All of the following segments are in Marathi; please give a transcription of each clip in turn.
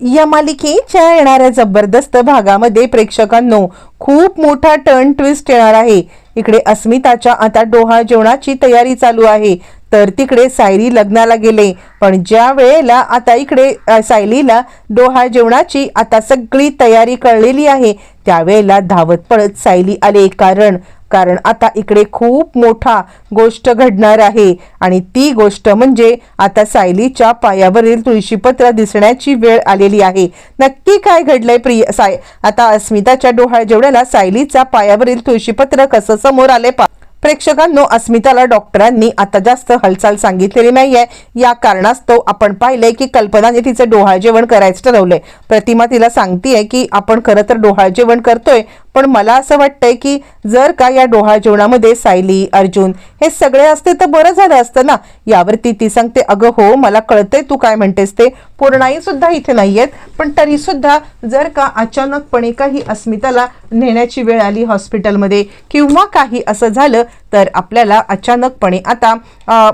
या मालिकेच्या येणाऱ्या जबरदस्त भागामध्ये प्रेक्षकांनो खूप मोठा टर्न ट्विस्ट येणार आहे. इकडे अस्मिताच्या आता डोहा जेवणाची तयारी चालू आहे. तर तिकडे सायली लग्नाला गेले. पण ज्या वेळेला आता इकडे सायलीला डोहा जेवणाची आता सगळी तयारी कळलेली आहे त्यावेळेला धावत पळत सायली आले. कारण कारण आता इकडे खूप मोठा गोष्ट घडणार आहे. आणि ती गोष्ट म्हणजे आता सायलीच्या पायावरील तुळशीपत्र दिसण्याची वेळ आलेली आहे. नक्की काय घडलंय प्रिय साय आता अस्मिताच्या डोहाळ जेवढ्याला सायलीचा पायावरील तुळशीपत्र कसं समोर आले पा प्रेक्षकांनो अस्मिताला डॉक्टरांनी आता जास्त हालचाल सांगितलेली नाहीये. या कारणास्तव आपण पाहिलंय की कल्पनाने तिचं डोहाळ जेवण करायचं ठरवलंय. प्रतिमा तिला सांगतेय की आपण खरं तर डोहाळ जेवण करतोय पण मला असं वाटतंय की जर का या डोहाळ जेवणामध्ये सायली अर्जुन हे सगळे असते तर बरं झालं असतं ना? यावरती ती सांगते अगं हो मला कळतंय तू काय म्हणतेस ते. पूर्णाई सुद्धा इथे नाहीयेत. पण तरी सुद्धा जर का अचानकपणे काही अस्मिताला नेण्याची वेळ आली हॉस्पिटलमध्ये किंवा काही असं झालं तर आपल्याला अचानकपणे आता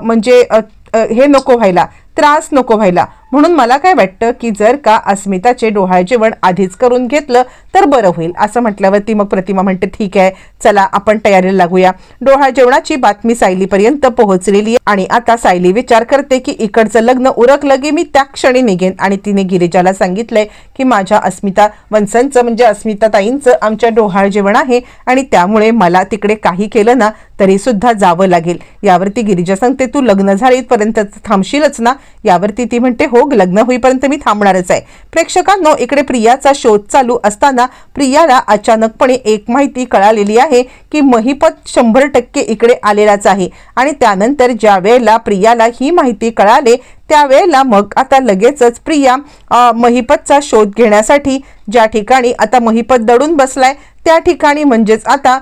म्हणजे हे नको व्हायला त्रास नको व्हायला. म्हणून मला काय वाटतं की जर का अस्मिताचे डोहाळ जेवण आधीच करून घेतलं तर बरं होईल. असं म्हटल्यावरती मग प्रतिमा म्हणते ठीक आहे चला आपण तयारीला लागूया. डोहाळ जेवणाची बातमी सायलीपर्यंत पोहोचलेली आणि आता सायली विचार करते की इकडचं लग्न उरकलं की मी त्या क्षणी निघेन. आणि तिने गिरिजाला सांगितलंय की माझ्या अस्मिता वंसांचं म्हणजे अस्मिता ताईंचं आमच्या डोहाळ जेवण आहे आणि त्यामुळे मला तिकडे काही केलं ना तरी सुद्धा जावं लागेल. यावरती गिरिजा सांगते तू लग्न झालेपर्यंत थांबशीलच ना. यावरती ती म्हणते हो लग्न होईपर्यंत मी थांबणारच आहे. प्रेक्षकांनो इकडे प्रियाचा शोध चालू असताना प्रियाला अचानकपणे एक माहिती कळालेली आहे की महिपत शंभर टक्के इकडे आलेलाच आहे. आणि त्यानंतर ज्या वेळेला प्रियाला ही माहिती कळाले त्यावेळेला मग आता लगेचच प्रिया महिपतचा शोध घेण्यासाठी ज्या ठिकाणी आता महिपत दडून बसलाय त्या ठिकाणी म्हणजेच आता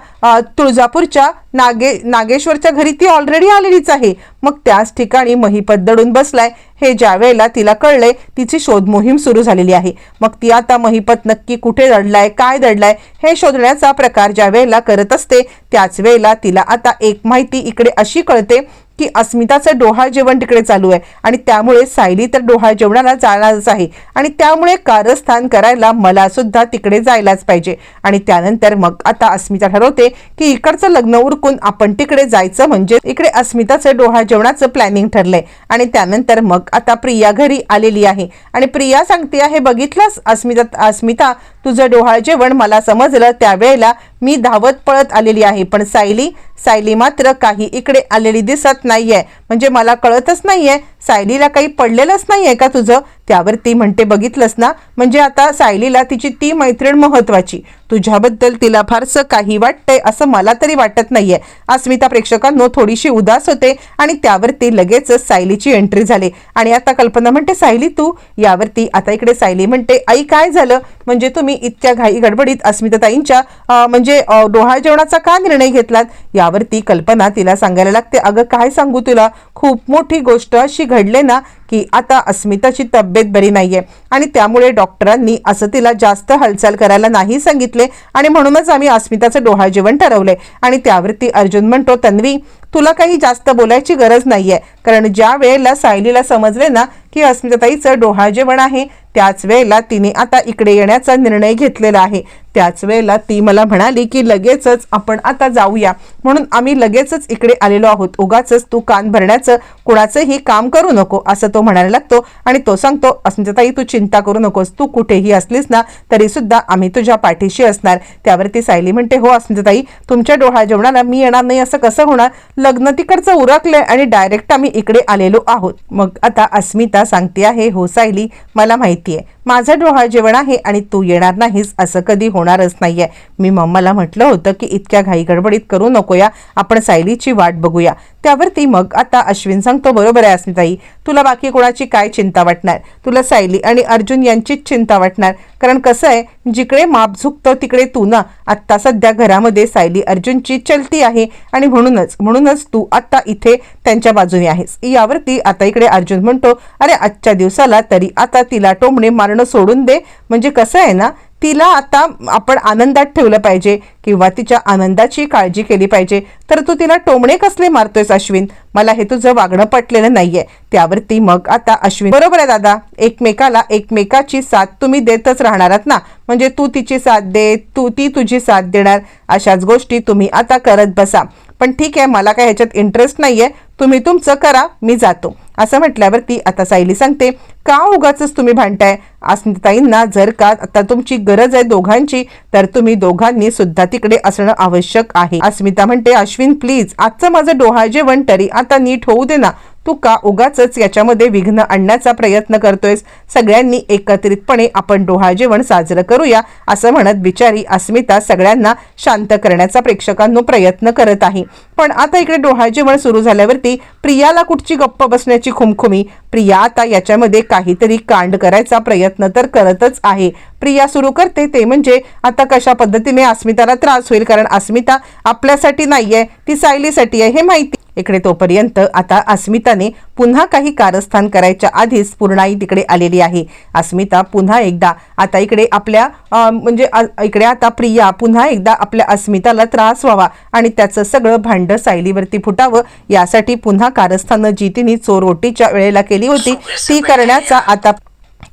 तुळजापूरच्या नागे नागेश्वरच्या घरी ती ऑलरेडी आलेलीच आहे. मग त्याच ठिकाणी महिपत दडून बसलाय. हे ज्यावेळेला तिला कळले तिची शोध मोहीम सुरू झालेली आहे. मग ती आता महिपत नक्की कुठे दडलाय काय दडलाय हे शोधण्याचा प्रकार ज्या वेळेला करत असते त्याच वेळेला तिला आता एक माहिती इकडे अशी कळते की अस्मिताचं डोहाळ जेवण तिकडे चालू आहे आणि त्यामुळे सायली तर डोहाळ जेवणाला जाणारच आहे आणि त्यामुळे कारस्थान करायला मला सुद्धा तिकडे जायलाच पाहिजे. आणि त्यानंतर मग आता अस्मिता ठरवते की इकडचं लग्न उरकून आपण तिकडे जायचं म्हणजे इकडे अस्मिताचं डोहाळ जेवणाचं प्लॅनिंग ठरलंय. आणि त्यानंतर मग आता प्रिया घरी आलेली आहे. आणि प्रिया सांगते आहे बघितलंस? अस्मिता अस्मिता तुझं डोहाळ जेवण मला समजलं त्यावेळेला मी धावत पळत आलेली आहे पण सायली सायली मात्र काही इकडे आलेली दिसत नाहीये. म्हणजे मला कळतच नाहीये सायलीला काही पडलेलंच नाहीये का तुझं? त्यावर ती म्हणते बघितलंस ना? म्हणजे आता सायलीला तिची ती मैत्रीण महत्वाची. तुझ्याबद्दल तिला फारसं काही वाटतंय असं मला तरी वाटत नाहीये. अस्मिता प्रेक्षकांनो थोडीशी उदास होते आणि त्यावरती लगेचच सायलीची एंट्री झाली. आणि आता कल्पना म्हणते सायली तू? यावरती आता इकडे सायली म्हणते आई काय झालं? म्हणजे तुम्ही इतक्या घाई गडबडीत अस्मिताताईंच्या म्हणजे डोहाळ जेवणाचा का निर्णय घेतलात? यावरती कल्पना तिला सांगायला लागते. अगं काय सांगू तुला? खूप मोठी गोष्ट अशी घडले ना की आता अस्मिताची तब्येत बरी नाही आहे आणि त्यामुळे डॉक्टरांनी असं तिला जास्त हालचाल करायला नाही सांगितले. आणि म्हणूनच आम्ही अस्मिताचं डोहाळ जेवण ठरवले. आणि त्यावरती अर्जुन म्हणतो तन्वी तुला काही जास्त बोलायची गरज नाहीये. कारण ज्या वेळेला सायलीला समजले ना की अस्मिताताईचं डोहाळ जेवण आहे त्याच वेळेला तिने आता इकडे येण्याचा निर्णय घेतलेला आहे. त्याच वेळेला ती मला म्हणाली की लगेचच आपण आता जाऊया. म्हणून आम्ही लगेचच इकडे आलेलो आहोत. उगाच तू कान भरण्याचं कुणाचंही काम करू नको असं तो म्हणायला लागतो. आणि तो सांगतो अस्मिताताई तू चिंता करू नकोस. तू कुठेही असलीस ना तरी सुद्धा आम्ही तुझ्या पाठीशी असणार. त्यावरती सायली म्हणते हो अस्मिताताई तुमच्या डोळा जेवणाला मी येणार नाही असं कसं होणार? लग्न तिकडचं उरकलंय आणि डायरेक्ट आम्ही इकडे आलेलो आहोत. मग आता अस्मिता सांगते आहे हो सायली मला माहिती आहे माझं डोहाळ जेवण आहे आणि तू येणार नाहीस असं कधी होणारच नाहीये. मी मम्माला म्हटलं होतं की इतक्या घाई गडबडीत करू नकोया आपण सायलीची वाट बघूया. त्यावरती मग आता अश्विन सांगतो बरोबर आहे अस्मिताई तुला बाकी कोणाची काय चिंता वाटणार? तुला सायली आणि अर्जुन यांचीच चिंता वाटणार. कारण कसं आहे जिकडे माप झुकतं तिकडे तू ना. आत्ता सध्या घरामध्ये सायली अर्जुनची चलती आहे आणि म्हणूनच म्हणूनच तू आत्ता इथे त्यांच्या बाजूने आहेस. यावरती आता इकडे अर्जुन म्हणतो अरे आजच्या दिवसाला तरी आता तिला टोमणे मारणं सोडून दे. म्हणजे कसं आहे ना तिला आता आपण आनंदात ठेवलं पाहिजे किंवा तिच्या आनंदाची काळजी केली पाहिजे. तर तू तिला टोमणे कसले मारतोयस अश्विन? मला हे तुझं वागणं पटलेलं नाहीये. त्यावरती मग आता अश्विन बरोबर आहे दादा. एकमेकाला एकमेकाची साथ तुम्ही देतच राहणार ना. म्हणजे तू तिची साथ दे तू ती तुझी साथ देणार. अशाच गोष्टी तुम्ही आता करत बसा. पण ठीक आहे मला काय ह्याच्यात इंटरेस्ट नाही आहे तुम्ही तुमचं करा मी जातो. असं म्हटल्यावरती आता सायली सांगते का उगाच तुम्ही भांडताय? अस्मिताईंना जर का आता तुमची गरज आहे दोघांची तर तुम्ही दोघांनी सुद्धा तिकडे असणं आवश्यक आहे. अस्मिता म्हणते अश्विन प्लीज आजचं माझं डोहा जेवण तरी आता नीट होऊ दे ना. तू का उगाच याच्यामध्ये विघ्न आणण्याचा प्रयत्न करतोयस? सगळ्यांनी एकत्रितपणे आपण डोहा जेवण साजरं करूया असं म्हणत बिचारी अस्मिता सगळ्यांना शांत करण्याचा प्रेक्षकांनो प्रयत्न करत आहे. पण आता इकडे डोहा जेवण सुरू झाल्यावरती ವ್ಯಕ್ತಿ प्रियाला कुठची गप्प बसण्याची खुमखुमी? प्रिया आता याच्यामध्ये काहीतरी कांड करायचा प्रयत्न तर करतच आहे. प्रिया सुरू करते ते म्हणजे आता कशा पद्धतीने अस्मिताला त्रास होईल? कारण अस्मिता आपल्यासाठी नाही आहे ती सायलीसाठी आहे हे माहिती. इकडे तोपर्यंत आता अस्मिताने पुन्हा काही कारस्थान करायच्या आधीच पूर्णाई तिकडे आलेली आहे. अस्मिता पुन्हा एकदा आता इकडे आपल्या म्हणजे इकडे आता प्रिया पुन्हा एकदा आपल्या अस्मिताला त्रास व्हावा आणि त्याचं सगळं भांड सायलीवरती फुटावं यासाठी पुन्हा कारस्थानं जी तिने चोरोटीच्या वेळेला केली होती. ती करण्याचा आता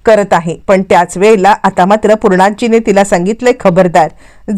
करत आहे. पण त्याच वेळेला आता मात्र पूर्णाजीने तिला सांगितले खबरदार.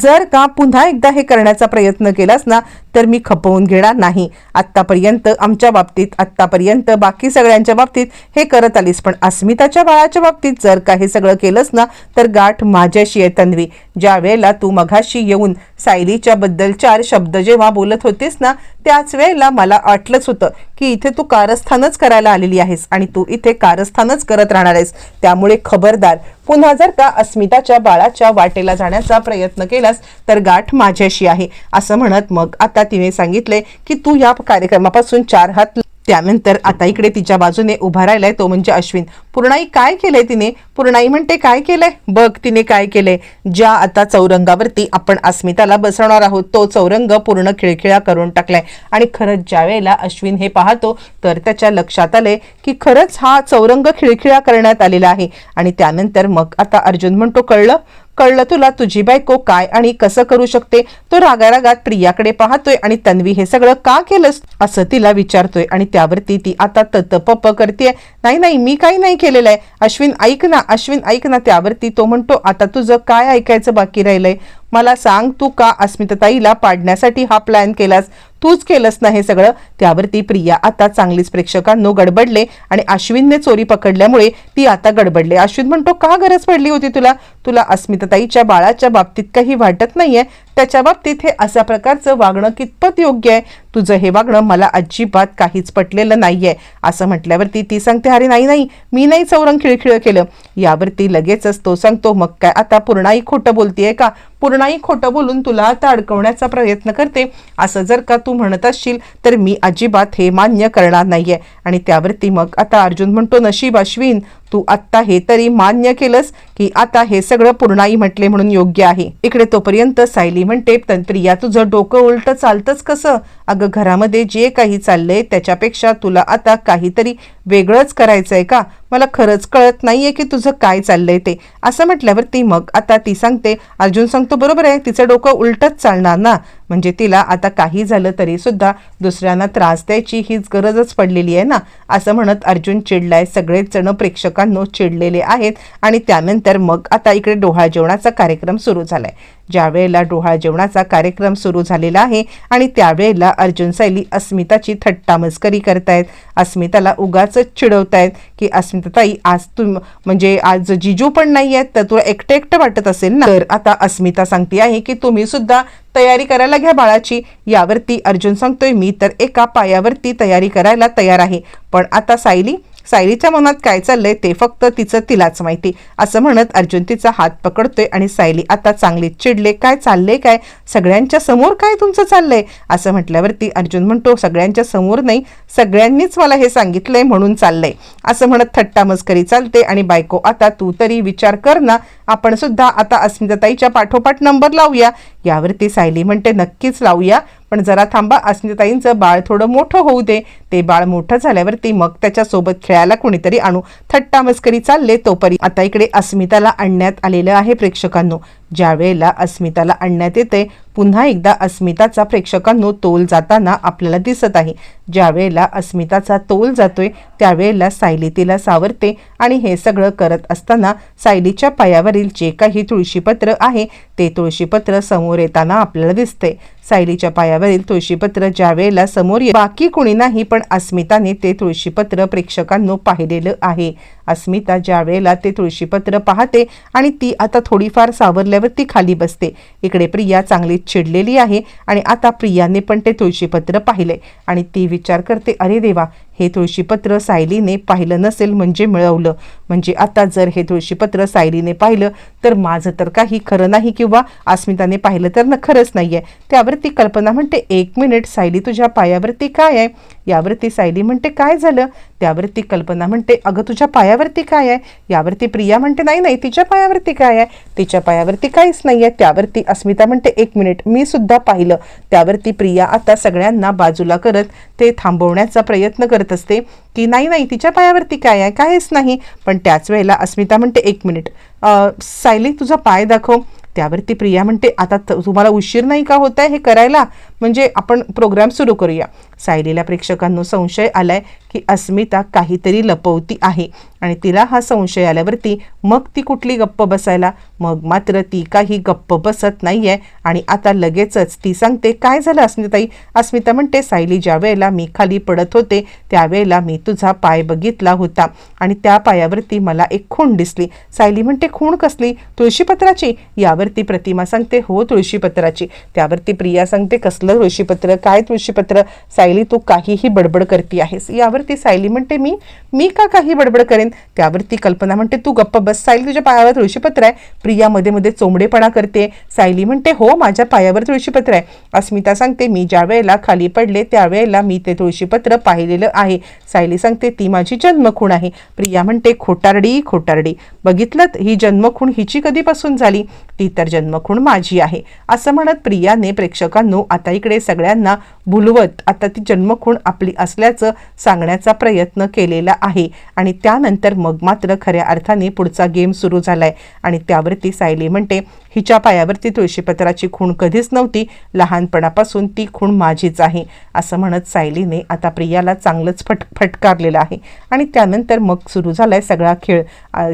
जर का पुन्हा एकदा हे करण्याचा प्रयत्न केलास ना तर मी खपवून घेणार नाही. आत्तापर्यंत आमच्या बाबतीत आत्तापर्यंत बाकी सगळ्यांच्या बाबतीत हे करत आलीस. पण अस्मिताच्या बाळाच्या बाबतीत जर का हे सगळं केलंस ना तर गाठ माझ्याशी आहे तन्वी. ज्या वेळेला तू मघाशी येऊन सायलीच्या बद्दल चार शब्द जेव्हा बोलत होतीस ना त्याच वेळेला मला वाटलंच होतं की इथे तू कारस्थानच करायला आलेली आहेस आणि तू इथे कारस्थानच करत राहणार आहेस. त्यामुळे खबरदार पुन्हा जर का अस्मिताच्या बाळाच्या वाटेला जाण्याचा प्रयत्न केलास तर गाठ माझ्याशी आहे. असं म्हणत मग आता तिने सांगितले की तू या कार्यक्रमापासून चार हात त्यानंतर आता इकडे तिच्या बाजूने उभा राहिलाय तो म्हणजे अश्विन. पूर्णाई काय केलंय तिने? पूर्णाई म्हणते काय केलंय? बघ तिने काय केलंय? ज्या आता चौरंगावरती आपण अस्मिताला बसवणार आहोत तो चौरंग पूर्ण खिळखिळा करून टाकलाय. आणि खरंच ज्या वेळेला अश्विन हे पाहतो तर त्याच्या लक्षात आले की खरंच हा चौरंग खिळखिळा करण्यात आलेला आहे. आणि त्यानंतर मग आता अर्जुन म्हणतो कळलं? कळलं तुला तुझी बायको काय आणि कसं करू शकते? तो रागारागात प्रियाकडे पाहतोय आणि तन्वी हे सगळं का केलंस? असं तिला विचारतोय आणि त्यावरती ती आता ततपप करते नाही नाही मी काही नाही केलेलं आहे अश्विन ऐक ना अश्विन ऐक ना. त्यावरती तो म्हणतो आता तुझं काय ऐकायचं बाकी राहिलंय? मला सांग तू का अस्मितताईला पाडण्यासाठी हा प्लॅन केलास? तूच केलंस ना हे सगळं? त्यावरती प्रिया आता चांगलीच प्रेक्षकांनो गडबडले आणि अश्विनने चोरी पकडल्यामुळे ती आता गडबडले. अश्विन म्हणतो का गरज पडली होती तुला? तुला अस्मितताईच्या बाळाच्या बाबतीत काही वाटत नाहीये? त्याच्या बाबतीत हे अशा प्रकारचं वागणं कितपत योग्य आहे? तुझं हे वागणं मला अजिबात काहीच पटलेलं नाहीये. असं म्हटल्यावरती ती सांगते अरे नाही नाही मी नाही चौरंग खिळखिळ केलं. यावरती लगेचच तो सांगतो मग काय आता पूर्णाई खोटं बोलतीये का? पूर्णाई खोटं बोलून तुला आता अडकवण्याचा प्रयत्न करते. असं जर का तू म्हणत असशील तर मी अजिबात हे मान्य करणार नाहीये. आणि त्यावरती मग आता अर्जुन म्हणतो नशीब अश्विन तू आत्ता हे तरी मान्य केलंस की आता हे सगळं पूर्णाई म्हटले म्हणून योग्य आहे. इकडे तोपर्यंत सायली म्हणते "पण प्रिया तुझं डोकं उलट चालतंच कसं? अगं घरामध्ये जे काही चाललंय त्याच्यापेक्षा तुला आता काहीतरी वेगळंच करायचंय का? मला खरंच कळत नाहीये की तुझं काय चाललंय ते. असं म्हटल्यावर ती मग आता ती सांगते अर्जुन सांगतो बरोबर आहे तिचं डोकं उलटच चालणार ना? म्हणजे तिला आता काही झालं तरी सुद्धा दुसऱ्यांना त्रास द्यायची हीच गरजच पडलेली आहे ना असं म्हणत अर्जुन चिडलाय. सगळेच जण प्रेक्षकांनो चिडलेले आहेत आणि त्यानंतर मग आता इकडे डोहाळ जेवणाचा कार्यक्रम सुरू झालाय. ज्यावेळेला डोहाळ जेवणाचा कार्यक्रम सुरू झालेला आहे आणि त्यावेळेला अर्जुन सैली अस्मिताची थट्टा मस्करी करतायत. अस्मिताला उगाच चिडवतायत की अस्मिताताई आज तू म्हणजे आज जिजू पण नाही आहेत तर तुला एकटं एकटं वाटत असेल ना? तर आता अस्मिता सांगते आहे की तुम्ही सुद्धा तयारी करायला घ्या बाळाची. यावरती अर्जुन सांगतोय मी तर एका पायावरती तयारी करायला तयार आहे. पण आता सायली सायलीच्या मनात काय चाललंय ते फक्त तिचं तिलाच माहिती. असं म्हणत अर्जुन तिचा हात पकडतोय आणि सायली आता चांगली चिडले काय चाललंय काय? सगळ्यांच्या समोर काय तुमचं चाललंय? असं म्हटल्यावरती अर्जुन म्हणतो सगळ्यांच्या समोर नाही सगळ्यांनीच मला हे सांगितलंय म्हणून चाललंय. असं म्हणत थट्टा मस्करी चालते आणि बायको आता तू तरी विचार कर ना आपण सुद्धा आता अस्मिताताईच्या पाठोपाठ नंबर लावूया. यावरती सायली म्हणते नक्कीच लावूया पण जरा थांबा अस्मिताईंचं बाळ थोडं मोठं होऊ दे. ते बाळ मोठं झाल्यावरती मग त्याच्यासोबत खेळायला कोणीतरी आणू. थट्टा मस्करी चालले तोपर्यंत आता इकडे अस्मिताला आणण्यात आलेलं आहे प्रेक्षकांनो. ज्या वेळेला अस्मिताला आणण्यात येते पुन्हा एकदा अस्मिताचा प्रेक्षकांनो तोल जाताना आपल्याला दिसत आहे. ज्या वेळेला अस्मिताचा तोल जातोय त्यावेळेला सायली तिला सावरते आणि हे सगळं करत असताना सायलीच्या पायावरील जे काही तुळशीपत्र आहे ते तुळशीपत्र समोर येताना आपल्याला दिसते. सायलीच्या पायावरील तुळशीपत्र ज्या वेळेला समोर ये बाकी कोणी नाही पण अस्मिताने ते तुळशीपत्र प्रेक्षकांनो पाहिलेलं आहे. अस्मिता ज्या वेळेला ते तुळशीपत्र पाहते आणि ती आता थोडीफार सावरल्यावर ती खाली बसते. इकडे प्रिया चांगली चिडलेली आहे आणि आता प्रियाने पण ते तुळशीपत्र पाहिले आणि ती विचार करते अरे देवा हे तुळशीपत्र सायलीने पाहिलं नसेल म्हणजे मिळवलं. म्हणजे आता जर हे तुळशीपत्र सायलीने पाहिलं तर माझं तर काही खरं नाही किंवा अस्मिताने पाहिलं तर न खरंच नाही आहे त्यावरती कल्पना म्हणते एक मिनिट सायली तुझ्या पायावरती काय आहे? यावरती सायली म्हणते काय झालं? त्यावरती कल्पना म्हणते अगं तुझ्या पायावरती काय आहे? यावरती प्रिया म्हणते नाही नाही तिच्या पायावरती काय आहे? तिच्या पायावरती काहीच नाही आहे त्यावरती अस्मिता म्हणते एक मिनिट मी सुद्धा पाहिलं. त्यावरती प्रिया आता सगळ्यांना बाजूला करत ते थांबवण्याचा प्रयत्न करते. असते की नाही नाही तिच्या पायावरती काय आहे? काहीच नाही. पण त्याच वेळेला अस्मिता म्हणते एक मिनिट अं, सायली तुझा पाय दाखव. त्यावरती प्रिया म्हणते आता तुम्हाला उशीर नाही का होत आहे हे करायला? म्हणजे आपण प्रोग्राम सुरू करूया. सायलीला प्रेक्षकांनो संशय आलाय की अस्मिता काहीतरी लपवती आहे. आणि तिला हा संशय आल्यावरती मग ती कुठली गप्प बसायला? मग मात्र ती काही गप्प बसत नाही आहे आणि आता लगेचच ती सांगते काय झालं अस्मिताई? अस्मिता म्हणते सायली ज्या वेळेला मी खाली पडत होते त्यावेळेला मी तुझा पाय बघितला होता. आणि त्या पायावरती मला एक खूण दिसली. सायली म्हणते खूण कसली? तुळशीपत्राची? यावरती प्रतिमा सांगते हो तुळशीपत्राची. त्यावरती प्रिया सांगते कसली तुळशीपत्र काय तुळशीपत्र सायली तू काहीही बडबड करती आहेस. यावरती सायली म्हणते मी मी का काही बडबड करेन? त्यावरती कल्पना म्हणते तू गप्प बस. सायली तुझ्या पायावर तुळशीपत्र आहे. प्रिया मध्ये मध्ये चोंबडेपणा करते. सायली म्हणते हो माझ्या पायावर तुळशीपत्र आहे. अस्मिता सांगते मी ज्या वेळेला खाली पडले त्यावेळेला मी ते तुळशीपत्र पाहिलेलं आहे. सायली सांगते ती माझी जन्मखूण आहे. प्रिया म्हणते खोटारडी खोटारडी. बघितलं ही जन्मखूण हिची कधीपासून झाली? ती तर जन्मखूण माझी आहे. असं म्हणत प्रियाने प्रेक्षकांनो आता इकडे सगळ्यांना भुलवत आता ती जन्मखूण आपली असल्याचं सांगण्याचा प्रयत्न केलेला आहे. आणि त्यानंतर मग मात्र खऱ्या अर्थाने पुढचा गेम सुरू झालाय. आणि त्यावरती सायली म्हणते हिच्या पायावरती तुळशीपत्राची खूण कधीच नव्हती. लहानपणापासून ती खूण माझीच आहे. असं म्हणत सायलीने आता प्रियाला चांगलंच फट फटकारलेलं आहे. आणि त्यानंतर मग सुरू झालाय सगळा खेळ.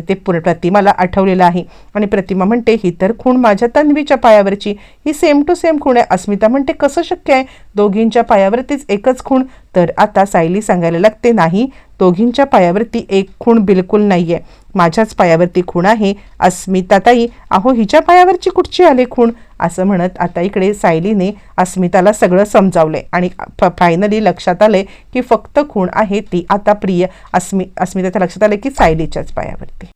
ते प्रतिमाला आठवलेला आहे. आणि प्रतिमा म्हणते ही तर खूण माझ्या तन्वीच्या पायावरची. ही सेम टू सेम खूण आहे. अस्मिता म्हणते कसं शक्य आहे? दोघींच्या पायावरतीच एकच खूण. तर आता सायली सांगायला लागते नाही दोघींच्या पायावरती एक खूण बिलकुल नाहीये. माझ्याच पायावरती खूण आहे. अस्मिताताई अहो हिच्या पायावरची कुठची आले खूण? असं म्हणत आता इकडे सायलीने अस्मिताला सगळं समजावलंय. आणि फायनली लक्षात आलंय की फक्त खूण आहे ती आता प्रिय. अस्मि अस्मिताच्या लक्षात आलं की सायलीच्याच पायावरती.